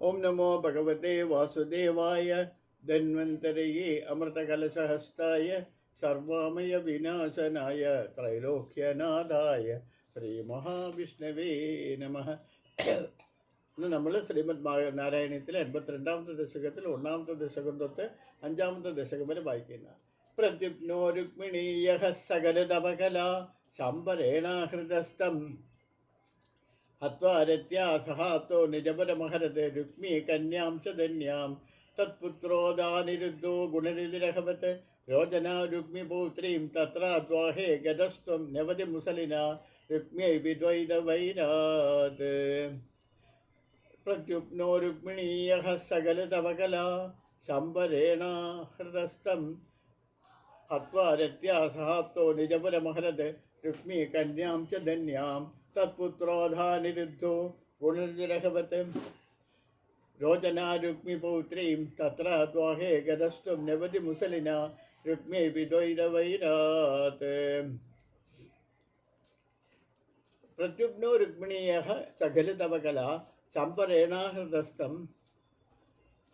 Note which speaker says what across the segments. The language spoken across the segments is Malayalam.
Speaker 1: ഓം നമോ ഭഗവതേ വാസുദേവായ ധന്വന്തരയെ അമൃതകലശഹസ്തായ സർവാമയ വിനാശനായ ത്രൈലോക്യനാഥായ ശ്രീ മഹാവിഷ്ണവേ നമ. ഇന്ന് നമ്മൾ ശ്രീമദ് നാരായണീയത്തിലെ എൺപത്തിരണ്ടാമത്തെ ദശകത്തിൽ ഒന്നാമത്തെ ദശകം തൊട്ട് അഞ്ചാമത്തെ ദശകം വരെ വായിക്കുന്ന പ്രദ്യുപ്നോ രുക്മിണീയ സകലതപകല ശമ്പരേണാഹൃദസ്ഥം ഹത്വാരത്യാസഹാത്തോ നിജപരമഹരത് രുക്മീ കന്യാം ച ധന്യാം തത്പുത്രോദാനിരുദ്ധോ ഗുണനിധിരഹവത് രോചന രുക്മിപൗത്രീം തത്ര ത്വാഹേ ഗതസ്ത്വം നവതി മുസലിന രുക്മ്യൈ വിദ്വൈതവൈരാത് പ്രത്യുപ്നോ രുക്മിണീയ സകലതവകല ശമ്പരേണ ഹൃദസ്ഥം ഹത്വാരത്യാസഹാപ്തോ നിജപുരമഹരത് രുക്മി കന്യാം ച ധന്യാം തത്പുത്രോധാനിരുദ്ധോ ഗുണനിരഹവത് രോചന രുക്മിപൗത്രീം തത്ര ദ്വാഹേ ഗതസ്ത്വം നവതി മുസലിന രുക്മി വിദ്വൈതവൈരാത് പ്രത്യുഗ്നോ രുക്മിണീയ സകലതവകല ശമ്പരേണാഹൃദസ്ഥം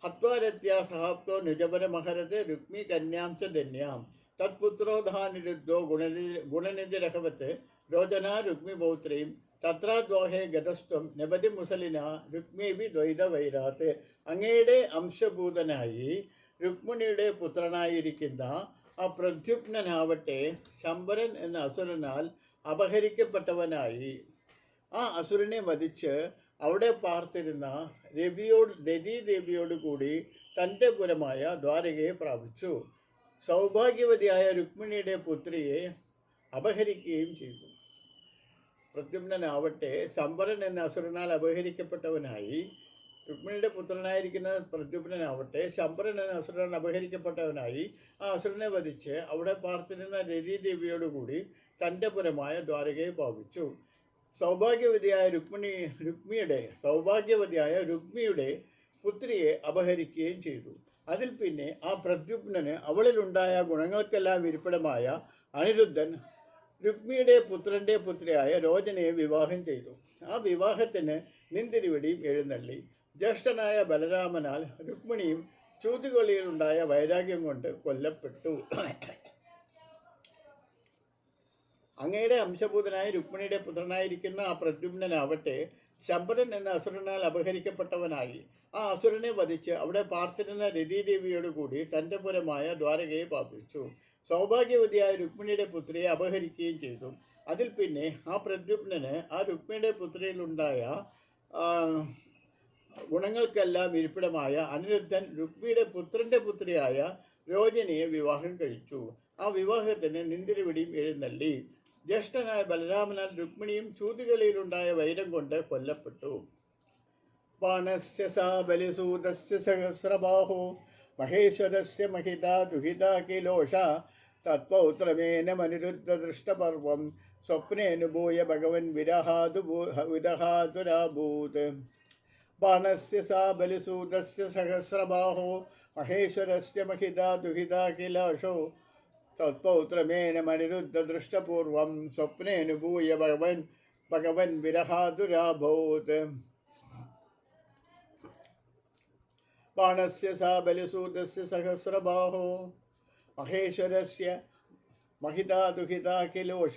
Speaker 1: ഹത്വാരത്യാസഹാപ്തോ നിജപരമഹരത് രുക്മി കന്യാം ച ധന്യാം തത്പുത്രോധാനിരുദ്ധോ ഗുണനി ഗുണനിധിരഹവത്ത് രോചന രുക്മിപൗത്രീം തത്രാദ്വാഹേ ഗതസ്ത്വം നബതി മുസലിന രുക്മിബി ദ്വൈതവൈരാത്ത് അങ്ങയുടെ അംശഭൂതനായി രുക്മിണിയുടെ പുത്രനായിരിക്കുന്ന ആ പ്രദ്യുപ്നനാവട്ടെ ശമ്പരൻ എന്ന അസുരനാൽ അപഹരിക്കപ്പെട്ടവനായി. ആ അസുരനെ വധിച്ച് അവിടെ പാർത്തിരുന്ന രവിയോട് രതി കൂടി തന്റെ പുരമായ ദ്വാരകയെ പ്രാപിച്ചു. സൗഭാഗ്യവതിയായ രുക്മിണിയുടെ പുത്രിയെ അപഹരിക്കുകയും ചെയ്തു. പ്രദ്യുമ്നാവട്ടെ സംവരൻ എന്ന അസുരനാൽ അപഹരിക്കപ്പെട്ടവനായി രുക്മിണിയുടെ പുത്രനായിരിക്കുന്ന പ്രദ്യുമ്നാവട്ടെ ശംബരൻ എന്ന അസുരനാൽ അപഹരിക്കപ്പെട്ടവനായി ആ അസുരനെ വധിച്ച് അവിടെ പാർത്തിരുന്ന രതിദേവിയോടുകൂടി തന്റെ പുരമായ ദ്വാരകയെ പാപിച്ചു. സൗഭാഗ്യവതിയായ രുക്മിണി രുക്മിയുടെ സൗഭാഗ്യവതിയായ രുക്മിയുടെ പുത്രിയെ അപഹരിക്കുകയും ചെയ്തു. അതിൽ പിന്നെ ആ പ്രദ്യുപ്നന് അവളിലുണ്ടായ ഗുണങ്ങൾക്കെല്ലാം ഇരിപ്പിടമായ അനിരുദ്ധൻ രുക്മിയുടെ പുത്രന്റെ പുത്രിയായ രോചനയെ വിവാഹം ചെയ്തു. ആ വിവാഹത്തിന് നിന്തിരിവടിയും എഴുന്നള്ളി. ജ്യേഷ്ഠനായ ബലരാമനാൽ രുക്മിണിയും ചൂതുകളിയിലുണ്ടായ വൈരാഗ്യം കൊണ്ട് കൊല്ലപ്പെട്ടു. അങ്ങയുടെ അംശഭൂതനായ രുക്മിണിയുടെ പുത്രനായിരിക്കുന്ന ആ പ്രദ്യുമ്നാവട്ടെ ശമ്പരൻ എന്ന അസുരനാൽ അപഹരിക്കപ്പെട്ടവനായി. ആ അസുരനെ വധിച്ച് അവിടെ പാർത്തിരുന്ന രതീദേവിയോട് കൂടി തന്റെ പുരമായ ദ്വാരകയെ പാപിച്ചു സൗഭാഗ്യവതിയായ രുക്മിണിയുടെ പുത്രിയെ അപഹരിക്കുകയും ചെയ്തു. അതിൽ പിന്നെ ആ പ്രദ്യുപ്നന് ആ രുക്മിണിയുടെ പുത്രിയിലുണ്ടായ ഗുണങ്ങൾക്കെല്ലാം ഇരിപ്പിടമായ അനിരുദ്ധൻ രുക്മിയുടെ പുത്രന്റെ പുത്രിയായ രോചനയെ വിവാഹം കഴിച്ചു. ആ വിവാഹത്തിന് നിന്തിരിവിടിയും എഴുന്നള്ളി. ജ്യേഷ്ഠനായ ബലരാമനാൽ രുക്മിണിയും ചൂതുകളിയിലുണ്ടായ വൈരം കൊണ്ട് കൊല്ലപ്പെട്ടു. ബാണസ്യ സാ ബലിസൂതസ്യ സഹസ്രബാഹോ മഹേശ്വരസ്യ മഹിത ദുഹിത കിലോഷ തത്പൗത്രമേന മനുരുദ്ധദൃഷ്ടപർവം സ്വപ്നേനുഭൂയ ഭഗവൻ വിരഹാതു വിരഹാതുരാഭൂത്. ബാണസ്യ സാ ബലിസൂതസ്യ സഹസ്രബാഹോ മഹേശ്വരസ്യ മഹിത ദുഹിത കിലോഷോ തത്പൗത്രമേന മനിരുദ്ധദൃഷ്ടപൂർവം സ്വപ്നേനുഭൂയ ഭഗവൻ ഭഗവൻ വിരഹാതുരാഭൂത് ബാണസ്യ സാ ബലിസൂതസ്യ സഹസ്രബാഹോ മഹേശ്വരസ്യ महिता दुहिता किलोष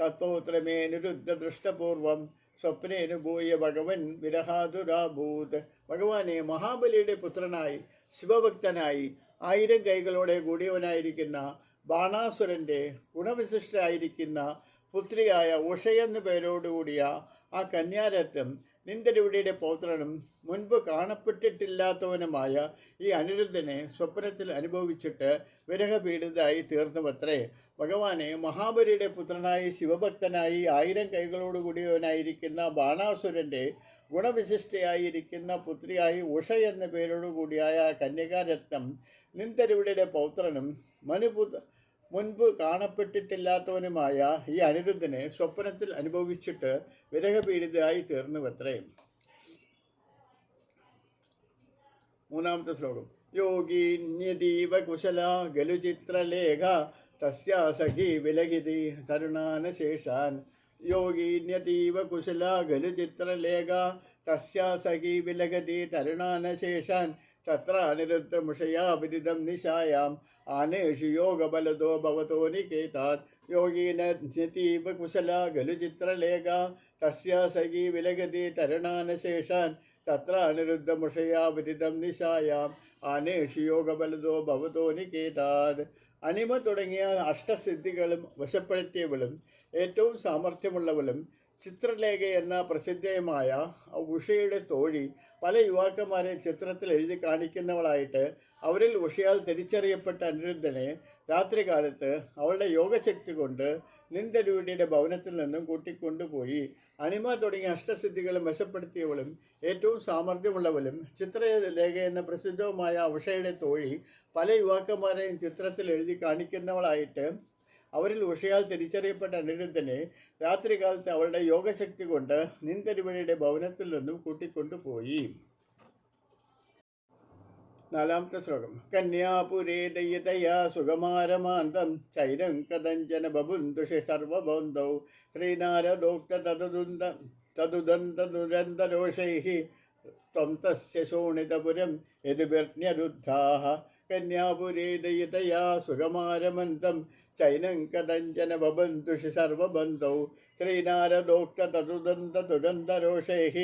Speaker 1: തത്പൗത്രമേ നിരുദ്ധദൃഷ്ടപൂർവം സ്വപ്നേനുഭൂയ ഭഗവൻ വിരഹാതുരാഭൂത് ഭഗവാനെ മഹാബലിയുടെ പുത്രനായി ശിവഭക്തനായി ആയിരം കൈകളോടെ കൂടിയവനായിരിക്കുന്ന ബാണാസുരന്റെ ഗുണവിശിഷ്ടയായിരിക്കുന്ന പുത്രിയായ ഉഷയെന്നു പേരോടുകൂടിയ ആ കന്യാരത്നം നിന്ദരുവിയുടെ പൗത്രനും മുൻപ് കാണപ്പെട്ടിട്ടില്ലാത്തവനുമായ ഈ അനിരുദ്ധനെ സ്വപ്നത്തിൽ അനുഭവിച്ചിട്ട് വിരഹപീഡിതായി തീർന്നുവത്രേ. ഭഗവാനെ മഹാബലിയുടെ പുത്രനായി ശിവഭക്തനായി ആയിരം കൈകളോടുകൂടിയവനായിരിക്കുന്ന ബാണാസുരന്റെ ഗുണവിശിഷ്ടയായിരിക്കുന്ന പുത്രിയായി ഉഷ എന്ന പേരോടുകൂടിയായ കന്യകാരത്നം നിന്ദരുവിടിയുടെ പൗത്രനും മനുപുത്ര മുൻപ് കാണപ്പെട്ടിട്ടില്ലാത്തവനുമായ ഈ അനിരുദ്ധനെ സ്വപ്നത്തിൽ അനുഭവിച്ചിട്ട് വിരഹപീഡിതയായി തീർന്നുവത്രേ. മൂന്നാമത്തെ ശ്ലോകം. യോഗീന്യദീവ കുശല ഗലുചിത്രലേഖ തസ്യാ സഖി വിലകിതി തരുണാനശേഷാൻ യോഗീന്യതീവ കുശല ഗലുചിത്രലേഖ തസ്യാ സഖീ വിലഗതി തരുണാനശേഷാൻ തത്ര അനിരുദ്ധമുഷയാ വിദിതം നിശായാം. ആനേഷു യോഗബലതോ ഭവതോ നികേതാത്. യോഗീനതീവ കുശല ഖലു ചിത്രലേഖ. തസ്യാ സഖീ വിലഗതി തരണാനശേഷാൻ. തത്ര അനിരുദ്ധമുഷയാ വിദിതം നിശായാം. ആനേഷു യോഗബലതോ ഭവതോ നികേതാത്. അനിമ തുടങ്ങിയ അഷ്ടസിദ്ധികളും വശപ്പെടുത്തിയവളും ഏറ്റവും സാമർഥ്യമുള്ളവളും ചിത്രലേഖ എന്ന പ്രസിദ്ധമായ ഉഷയുടെ തോഴി പല യുവാക്കന്മാരെ ചിത്രത്തിൽ എഴുതി കാണിക്കുന്നവളായിട്ട് അവരിൽ ഉഷയാൽ തിരിച്ചറിയപ്പെട്ട അനിരുദ്ധനെ രാത്രികാലത്ത് അവളുടെ യോഗശക്തി കൊണ്ട് നിന്ദരൂടിയുടെ ഭവനത്തിൽ നിന്നും കൂട്ടിക്കൊണ്ടുപോയി. അനിമ തുടങ്ങിയ അഷ്ടസിദ്ധികളും വശപ്പെടുത്തിയവളും ഏറ്റവും സാമർഥ്യമുള്ളവളും ചിത്രലേഖ എന്ന പ്രസിദ്ധവുമായ ഉഷയുടെ തോഴി പല യുവാക്കന്മാരെയും ചിത്രത്തിൽ എഴുതി കാണിക്കുന്നവളായിട്ട് അവരിൽ ഉഷയാൽ തിരിച്ചറിയപ്പെട്ട അനിരുദ്ധനെ രാത്രികാലത്ത് അവളുടെ യോഗശക്തി കൊണ്ട് നിന്തരുമണിയുടെ ഭവനത്തിൽ നിന്നും കൂട്ടിക്കൊണ്ടുപോയി. നാലാമത്തെ ശ്ലോകം. കന്യാപുരേ ദയതയാ സുഗമാരമാന്തം ചൈരം കദഞ്ചന ബബുന്ദുഷി സർവബന്ധൗ. ശ്രീനാരദോക്ത തതുദുന്ത തതുദന്തദുരന്തരോഷൈ ത്വം തസ്യ ശോണിതപുരം शोणितपुरं यदुभिर्न्यरुद्धाः कन्यापुरे दयितया सुगमारमन्तं चैनं कदञ्चन बबन्धुषि सर्वबन्धौ श्रीनारदोक्ततदुदन्तदुरन्तरोषैः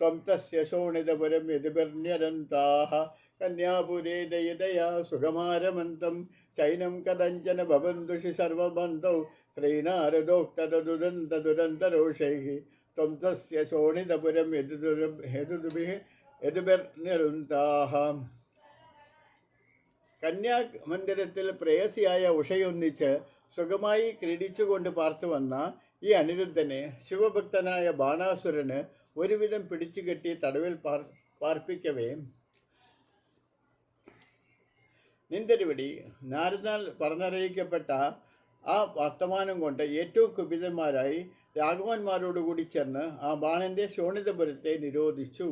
Speaker 1: त्वं तस्य शोणितपुरं यदुभिर्न्यरन्ताः कन्यापुरे दयितया सुगमारमन्तं चैनं कदञ्चन बबन्धुषि सर्वबन्धौ श्रीनारदोक्ततदुदन्तदुरन्तरोषैः त्वं तस्य शोणितपुरं यदुदुर यदुभिः യതുബർണിരുന്താഹ കന്യാമന്ദിരത്തിൽ പ്രേയസിയായ ഉഷയൊന്നിച്ച് സുഖമായി ക്രീഡിച്ചുകൊണ്ട് പാർത്തു വന്ന ഈ അനിരുദ്ധനെ ശിവഭക്തനായ ബാണാസുരന് ഒരുവിധം പിടിച്ചു കെട്ടി തടവിൽ പാർ പാർപ്പിക്കവേ. നിന്തരുവടി നാരദാൽ പറഞ്ഞറിയിക്കപ്പെട്ട ആ വർത്തമാനം കൊണ്ട് ഏറ്റവും കുപിതന്മാരായി രാഘവന്മാരോടുകൂടി ചെന്ന് ആ ബാണന്റെ ശോണിതപുരത്തെ നിരോധിച്ചു.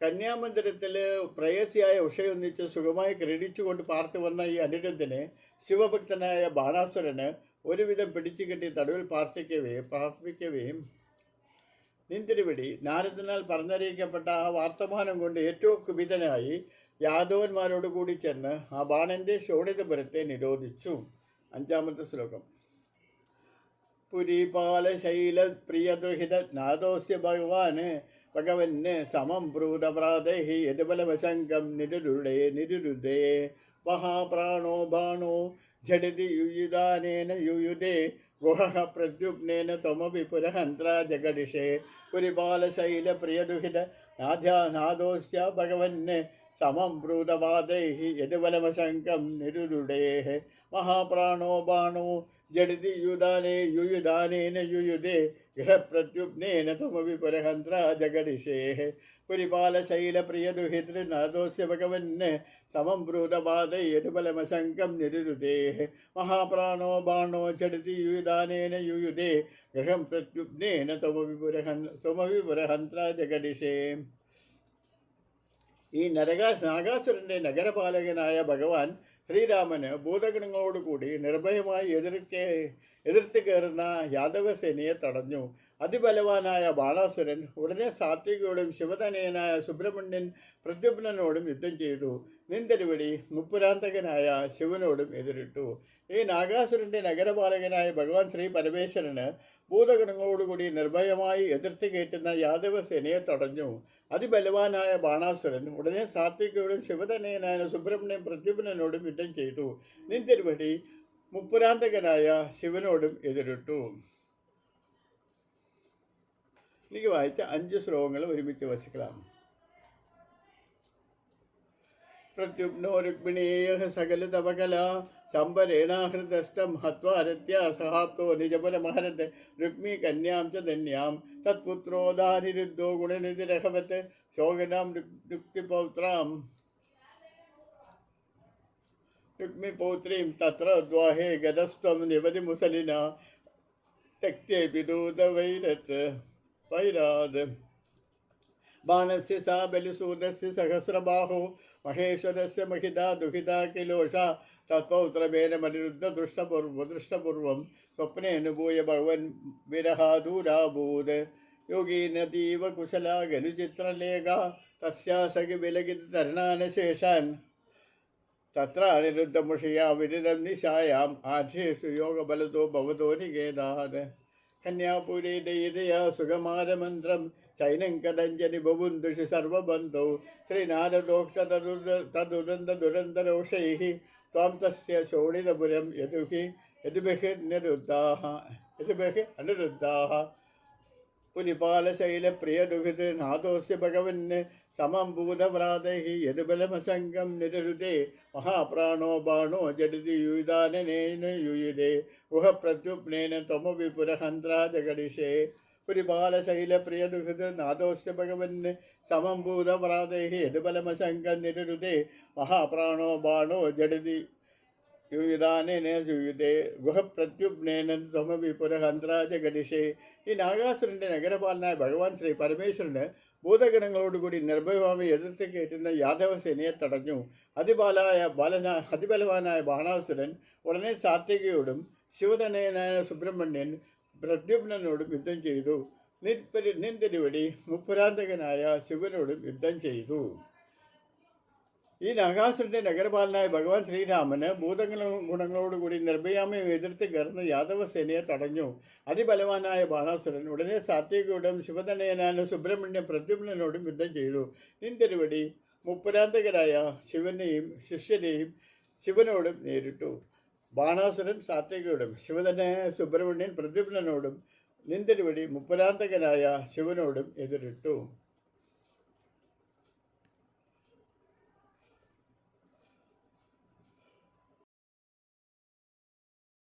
Speaker 1: കന്യാമന്ദിരത്തിൽ പ്രേയസിയായ ഉഷയൊന്നിച്ച് സുഖമായി ക്രീഡിച്ചുകൊണ്ട് പാർത്തു വന്ന ഈ അനിരുദ്ധനെ ശിവഭക്തനായ ബാണാസുരന് ഒരുവിധം പിടിച്ചു പിടിച്ചുകെട്ടി തടവിൽ പ്രാർത്ഥിക്കുകയും പ്രാർത്ഥിക്കുകയും നിന്തിരുവിടി നാരദനാൽ പറഞ്ഞറിയിക്കപ്പെട്ട ആ വർത്തമാനം കൊണ്ട് ഏറ്റവും കുപിതനായി യാദവന്മാരോട് കൂടി ചെന്ന് ആ ബാണന്റെ ശോണിതപുരത്തെ നിരോധിച്ചു. അഞ്ചാമത്തെ ശ്ലോകം. പുരിപാലശൈല പ്രിയദുഹിത നാദോസ്യ ഭഗവാന് ഭഗവന് സമം ഭ്രൂതപ്രാതേഹി യതിബലവശങ്കം നിരുരുടേ നിരുരുദേ മഹാപ്രാണോ ബാണോ ഝടതി യുയുദാനേന യുയുദേ ഗുഹ പ്രദ്യുപ്നേന ത്വമപി പുരഹന്ത്ര ജഗഡിഷേ പുരിപാലശൈലപ്രിയദുഹിത നാഥ്യാനാദോസ്യ ഭഗവന് भगवन् समं ब्रूतपादैः यदुबलमशङ्कं निरुरुडेः महाप्राणो बाणो जडिति युदाने युयुदानेन युयुधे गृहप्रद्युम्नेन त्वमपि पुरहन्त्रा जगडिषेः पुरिपालशैलप्रियदुहितृनादोऽस्य भगवन् समं ब्रूतपादै यदुबलमशङ्कं निरुरुदेः महाप्राणो बाणो झटिति युयुदानेन युयुधे गृहं प्रत्युग्नेन त्वमपि पुरहन् त्वमपि पुरहन्त्रा जगडिषे ഈ നരകാ നാഗാസുരന്റെ നഗരപാലകനായ ഭഗവാൻ ശ്രീരാമന് ഭൂതഗണങ്ങളോടുകൂടി നിർഭയമായി എതിർക്കേ എതിർത്ത് കയറുന്ന യാദവസേനയെ തടഞ്ഞു. അതിബലവാനായ ബാണാസുരൻ ഉടനെ സാത്വികയോടും ശിവതനയനായ സുബ്രഹ്മണ്യൻ പ്രദ്യുപ്നനോടും യുദ്ധം ചെയ്തു. നിന്തരുവടി മുപ്പുരാന്തകനായ ശിവനോടും എതിരിട്ടു. ഈ നാഗാസുരന്റെ നഗരപാലകനായ ഭഗവാൻ ശ്രീ പരമേശ്വരന് ഭൂതഗണങ്ങളോടുകൂടി നിർഭയമായി എതിർത്ത് കയറ്റുന്ന യാദവസേനയെ തടഞ്ഞു. അതിബലവാനായ ബാണാസുരൻ ഉടനെ സാത്വികയോടും ശിവതനയനായ സുബ്രഹ്മണ്യം പ്രദ്യുപ്നോടും യുദ്ധം ചെയ്തു. നിന്തെടുപടി മുപ്പുരാന്തകനായ ശിവനോടും എതിരിട്ടു. എനിക്ക് വായിച്ച അഞ്ച് ശ്ലോകങ്ങൾ ഒരുമിച്ച് വസിക്കലാണ് പ്രത്യുപ്നോ രുക്മിണീയ സകലതപകല ശംബരേണാഹൃതസ്ഥം ഹത്വാരത്യാ സഹാപ്തോ നിജപരമഹരത് രുക്മി കന്യാം ച ധന്യാം. തത്പുത്രോദാനിരുദ്ധോ ഗുണനിധിരഹവത് ശോകനാം രുക്തിപൗത്രാം. രുക്മിപൗത്രീം തത്ര ദ്വാഹേ ഗതസ്ത്വം നിവതി മുസലിന. തെക്തേ വിദൂത വൈരത്ത് ബാണസ്യ സാ ബലിസൂദസ്യ സഹസ്രബാഹു മഹേശ്വരസ്യ മഹിത ദുഹിത കിലോഷ തത്പൗത്രമേന മനിരുദ്ധ ദൃഷ്ടപൂർവ ദൃഷ്ടപൂർവം സ്വപ്നേനുഭൂയ ഭഗവൻ വിരഹാദൂരാഭൂത് യോഗീനതീവ കുശല ഗനുചിത്രലേഖ തസ്യാസഖി വിലകി തരണാനശേഷാൻ തത്ര അനിരുദ്ധമുഷയാ വിരുദ്ധം നിശായാം ആശേഷു യോഗബലതോ ഭവതോ നികേതാത് കന്യാപുരി ദയിതയാ സുഖമാരമന്ത്രം ചൈനം കദഞ്ജനി ബബുന്ദുഷി സർവബന്ധൗ. ശ്രീനാരദോക്ത തദുരന്ത ദുരന്തരോഷൈ ത്വാം തസ്യ ശോണിതപുരം യദുഹി യദുബഹിർനിരുദ്ധാः യദുബഹി അനിരുദ്ധാः പുലിപാലശൈലപ്രിയദുഹിതനാഥോസ്യ ഭഗവന് സമം ഭൂതവ്രാതൈ യതുബലമസംഗം നിരരുതേ. മഹാപ്രാണോ ബാണോ ജഡിതി യുയുധാനനേന യുയുതേ. ഗുഹ പ്രത്യുപ്നേന ത്വമപി പുരഹന്ത്രാ ജഗടിഷേ നാദോശ്യ ഭഗവന് സമം ഭൂതവ്രാതൈः യദുബലമസംഗം നിരരുതേ മഹാപ്രാണോ ബാണോ ജഡതി. യുയുധാനേന സുയുധേ ഗുഹപ്രത്യുപ്നേന ത്വമപി പുരഹന്ത്രാജ ഗണിഷേ ഈ നാഗാസുരന്റെ നഗരപാലനായ ഭഗവാൻ ശ്രീ പരമേശ്വരന് ഭൂതഗണങ്ങളോടുകൂടി നിർഭയമായി എതിർത്ത് കയറ്റുന്ന യാദവ സേനയെ തടഞ്ഞു. അതിബാലായ ബാലന അതിബലവാനായ ബാണാസുരൻ ഉടനെ സാത്വികയോടും ശിവതനയനായ സുബ്രഹ്മണ്യൻ പ്രദ്യുമ്നോടും യുദ്ധം ചെയ്തു. നിൻപരി നിന്തിരുവടി മുപ്പുരാന്തകനായ ശിവനോടും യുദ്ധം ചെയ്തു. ഈ നാഗാസുരന്റെ നഗരപാലനായ ഭഗവാൻ ശ്രീരാമന് ഭൂതങ്ങളും ഗുണങ്ങളോടുകൂടി നിർഭയാമയെ എതിർത്ത് കയറുന്ന യാദവസേനയെ തടഞ്ഞു. അതിബലവാനായ ബാണാസുരൻ ഉടനെ സാത്വികയോടും ശിവതനയനാനും സുബ്രഹ്മണ്യം പ്രദ്യുമ്നോടും യുദ്ധം ചെയ്തു. നിന്തിരുവടി മുപ്പുരാന്തകരായ ശിവനെയും ശിഷ്യനെയും ശിവനോടും നേരിട്ടു. ബാണാസുരൻ സാത്വികയോടും ശിവതനായ സുബ്രഹ്മണ്യൻ പ്രദ്യുപ്നോടും നിന്തിരുവടി മുപ്പരാന്തകനായ ശിവനോടും എതിരിട്ടു.